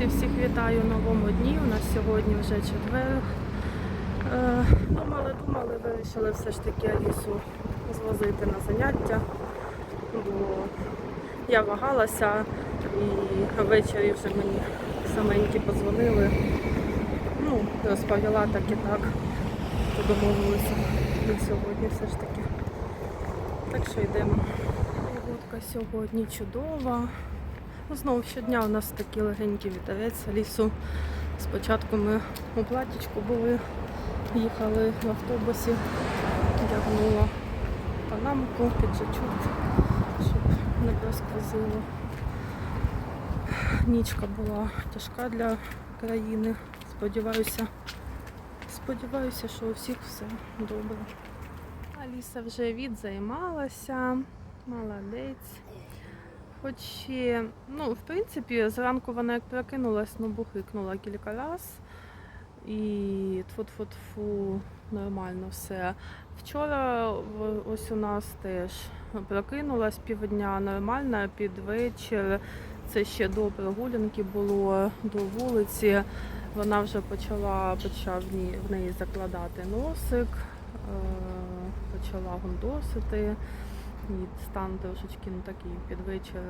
Друзі, всіх вітаю на новому дні. У нас сьогодні вже четвер. Е, Думали, думали, вирішили все ж таки Алісу звозити на заняття, бо я вагалася і ввечері вже мені саменькі подзвонили. Ну, розповіла так і так, то домовилися на сьогодні все ж таки. Так що йдемо. Погодка сьогодні чудова. Ну, Знову щодня у нас такий легенький вітерець лісу. Спочатку ми у платічку були, їхали в автобусі, вдягнула панамку, піджачок, щоб не просквозило. Нічка була тяжка для країни. Сподіваюся, сподіваюся, що у всіх все добре. Аліса вже відзаймалася, молодець. Хоч, ну, в принципі, зранку вона як прокинулась, ну, бухикнула кілька раз. І тфу-тфу-тфу, нормально все. Вчора ось у нас теж прокинулась півдня нормально, під вечір це ще до прогулянки було до вулиці. Вона вже почала почав в неї закладати носик, е, почала гундосити. І стан трошечки ну, такий під вечір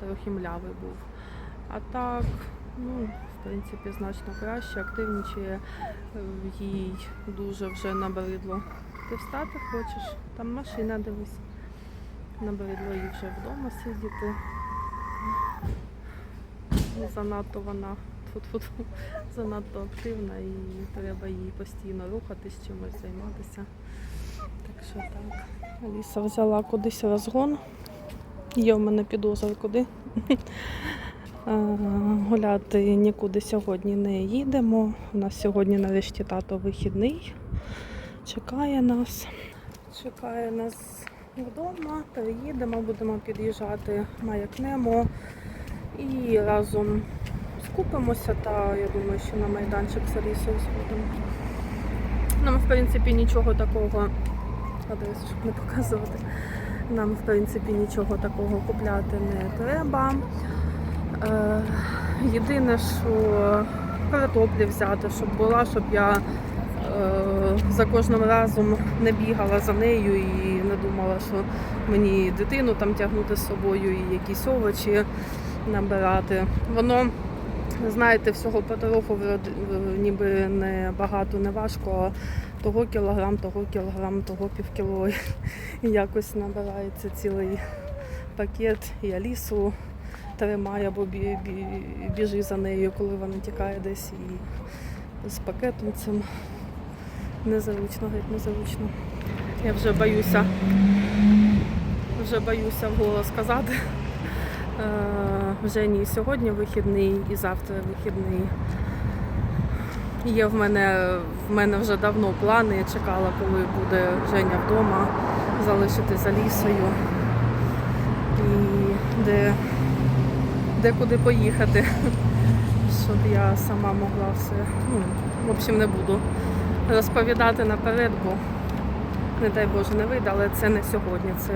трохи млявий був. А так, ну, в принципі, значно краще, активнічає, е, їй дуже вже набридло. Ти встати хочеш? Там машина дивись. Набридло їй вже вдома сидіти. Ну, Занадто вона тут занадто активна і треба їй постійно рухатись, чимось займатися. Що так. Аліса взяла кудись розгон. Є в мене підозра куди. Е, Гуляти нікуди сьогодні не їдемо. У нас сьогодні нарешті тато вихідний. Чекає нас. Чекає нас вдома. Переїдемо, будемо під'їжджати, маякнемо і разом скупимося та я думаю, що на майданчик з Алісою сходимо. Нам, в принципі, нічого такого адресу, щоб не показувати. Нам, в принципі, нічого такого купляти не треба. Е, єдине, що картоплі взяти, щоб була, щоб я е, за кожним разом не бігала за нею і не думала, що мені дитину там тягнути з собою і якісь овочі набирати. Воно, знаєте, всього потроху ніби не багато, не важко. Того кілограм, того кілограм, того півкіло. І якось набирається цілий пакет. І Алісу тримає, або бі, бі, біжи за нею, коли вона тікає десь і з пакетом цим незручно, геть незручно. Я вже боюся, вже боюся вголос сказати. Е, Вже ні сьогодні вихідний і завтра вихідний. Є в мене, в мене вже давно плани. Я чекала, коли буде Женя вдома, залишити за лісою. І де, де куди поїхати, щоб я сама могла все. Ну, в общем, не буду розповідати наперед, бо не дай Боже не вийде, але це не сьогодні. Це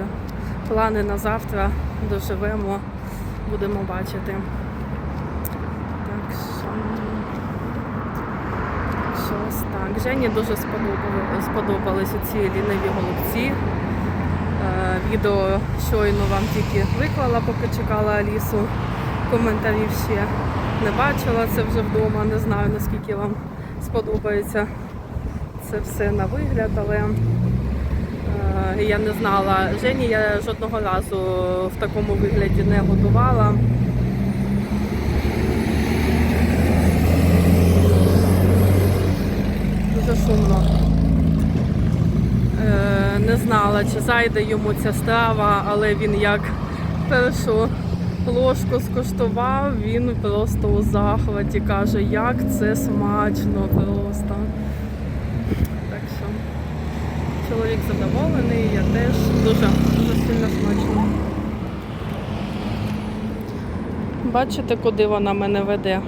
плани на завтра. Доживемо, будемо бачити. Так що. Що ось так. Жені дуже сподобали, сподобались ці ліниві голубці. Е, відео щойно вам тільки виклала, поки чекала Алісу. Коментарів ще не бачила, це вже вдома. Не знаю наскільки вам сподобається це все на вигляд, але е, я не знала. Жені я жодного разу в такому вигляді не готувала. Шумно. Е, Не знала, чи зайде йому ця страва, але він як першу ложку скуштував, він просто у захваті каже, як це смачно просто. Так що чоловік задоволений, я теж дуже, дуже сильно смачно. Бачите, куди вона мене веде?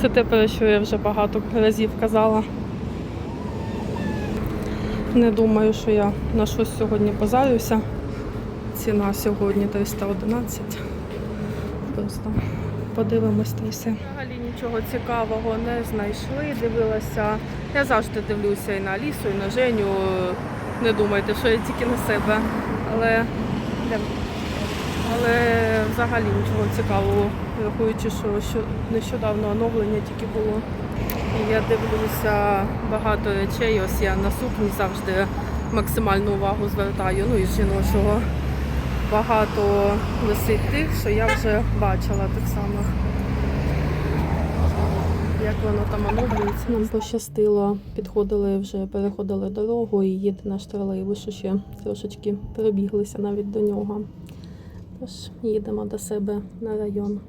Це те, про що я вже багато разів казала. Не думаю, що я на щось сьогодні позарюся. Ціна сьогодні 311. просто подивимось та все. Взагалі нічого цікавого не знайшли. Дивилася. Я завжди дивлюся і на Алісу, і на Женю. Не думайте, що я тільки на себе. Але, але взагалі нічого цікавого, врахуючи, що, що нещодавно оновлення тільки було. Я дивлюся багато речей. Ось я на сукні завжди максимальну увагу звертаю. Ну і жіночого багато висить тих, що я вже бачила так само. Як воно там оновлюється. Нам пощастило, підходили вже, переходили дорогу і їде наш тролейбус, що ще трошечки перебіглися навіть до нього. Тож їдемо до себе на район.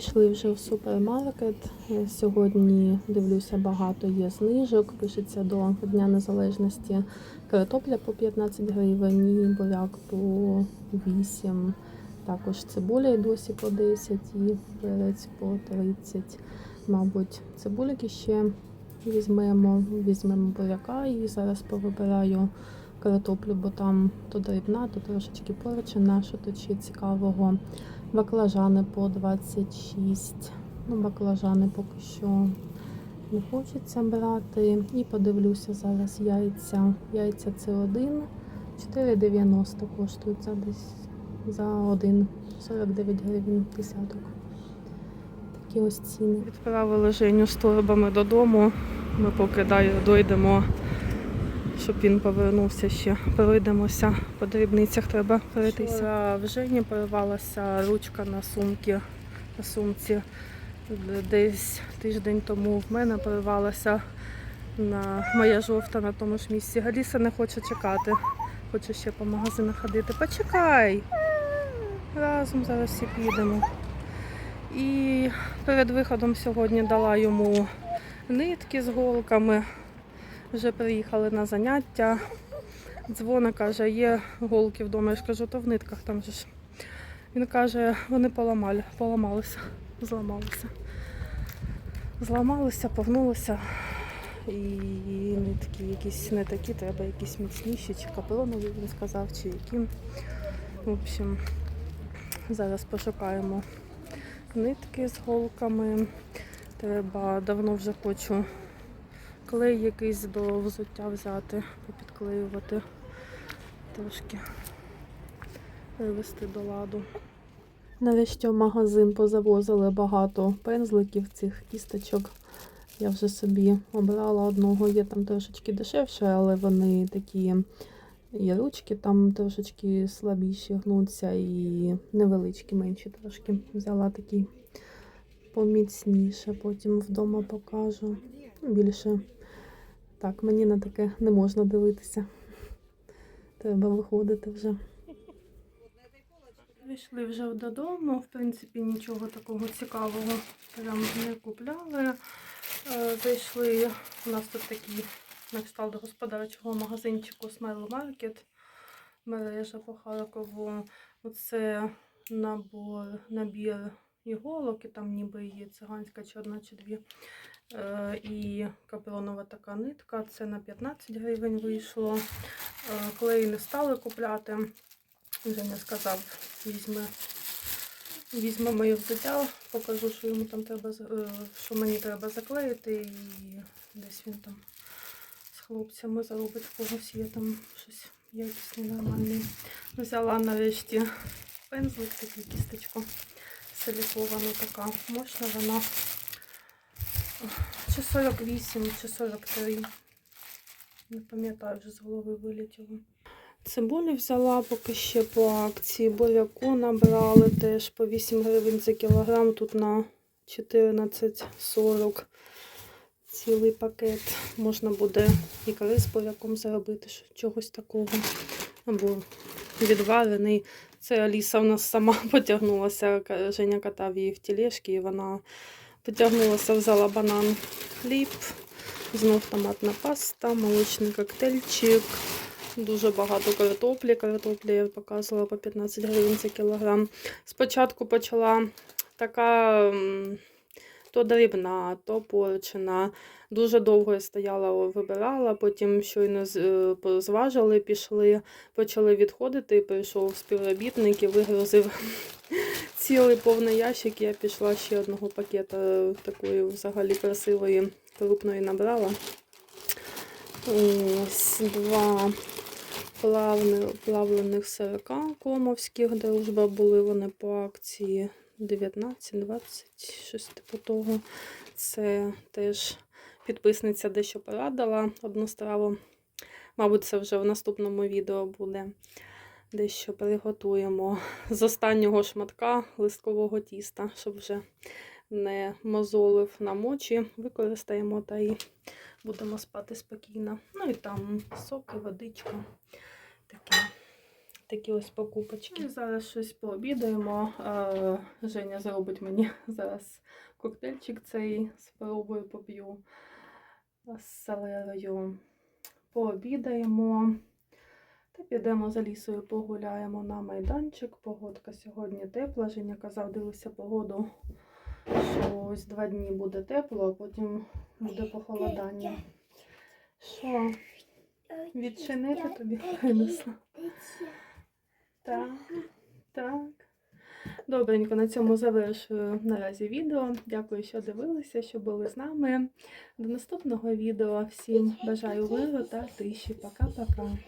Прийшли вже в супермаркет. Сьогодні дивлюся, багато є знижок. Пишеться до Дня Незалежності. Картопля по 15 гривень, буряк по 8. Також цибуля і досі по 10 і перець по 30. Мабуть, цибулики ще візьмемо. Візьмемо буряка і зараз повибираю картоплю, бо там то дрібна, то трошечки порчена, що ще цікавого. Баклажани по 26. Ну, баклажани поки що не хочеться брати. І подивлюся зараз яйця. Яйця це 1. 4,90 коштують за десь за 1. 49 гривень десяток. Такі ось ціни. Відправили Женю з торбами додому. Ми поки дойдемо, щоб він повернувся ще. Пройдемося. По дрібницях треба. Вчора в Жені порвалася ручка на сумці. На сумці. Десь тиждень тому в мене порвалася на моя жовта на тому ж місці. Галіса не хоче чекати. Хоче ще по магазинах ходити. Почекай! Разом зараз всі підемо. І перед виходом сьогодні дала йому нитки з голками. Вже приїхали на заняття. Дзвона каже, є голки вдома. Я ж кажу, то в нитках там же ж. Він каже, вони поламали, поламалися, зламалися. Зламалися, погнулися. І нитки якісь не такі, треба якісь міцніші, чи капронові, він сказав, чи які. В общем, зараз пошукаємо нитки з голками. Треба давно вже хочу клей якийсь до взуття взяти, попідклеювати трошки, привести до ладу. Нарешті в магазин позавозили багато пензликів цих кісточок. Я вже собі обрала одного, є там трошечки дешевше, але вони такі і ручки там трошечки слабіші гнуться і невеличкі, менші трошки. Взяла такі поміцніше, потім вдома покажу. Більше так, мені на таке не можна дивитися. Треба виходити вже. Вийшли вже додому, в принципі, нічого такого цікавого прям не купляли. Е, Зайшли, у нас тут такий на кшталт господарчого магазинчику Smile Market, мережа по Харкову. Оце набор, набір іголок, і там ніби є циганська чи одна чи дві. Е, І капронова така нитка. Це на 15 гривень вийшло. Е, Клей не стали купляти. Вже не сказав, візьме, візьме моє взуття, покажу, що йому там треба, е, що мені треба заклеїти, і десь він там з хлопцями заробить когось є там щось якісне, нормальне. Взяла нарешті пензлик, таку кісточку силіковану така. Мощна вона чи 48, чи 43. Не пам'ятаю, вже з голови вилетіло. Цибулі взяла поки ще по акції. Буряку набрали теж по 8 гривень за кілограм, тут на 14,40. цілий пакет. Можна буде і з буряком заробити, чогось такого. Або відварений. Це Аліса в нас сама потягнулася. Женя катав її в тілешки, і вона потягнулася, взяла банан, хліб, знов томатна паста, молочний коктейльчик. Дуже багато картоплі. Картоплі я показувала по 15 гривень за кілограм. Спочатку почала така то дрібна, то порчена. Дуже довго я стояла, вибирала, потім щойно е, зважили, пішли, почали відходити. Прийшов співробітник і вигрузив цілий повний ящик. Я пішла ще одного пакета такої взагалі красивої, крупної набрала. Ось два плавлених сирка комовських, дружба були вони по акції 19-20, щось типу того. Це теж підписниця дещо порадила одну страву. Мабуть, це вже в наступному відео буде. Дещо приготуємо з останнього шматка листкового тіста, щоб вже не мозолив на мочі. Використаємо та й будемо спати спокійно. Ну і там соки, водичка. Такі, такі ось покупочки. І зараз щось пообідаємо. Женя зробить мені зараз коктейльчик цей спробую поп'ю з селерою. Пообідаємо. Та підемо за лісою, погуляємо на майданчик. Погодка сьогодні тепла. Женя казав, дивився погоду, що ось два дні буде тепло, а потім буде похолодання. Що, відчинити тобі принесла? Так, так. Добренько, на цьому завершую наразі відео. Дякую, що дивилися, що були з нами. До наступного відео. Всім бажаю миру та тиші. Пока-пока.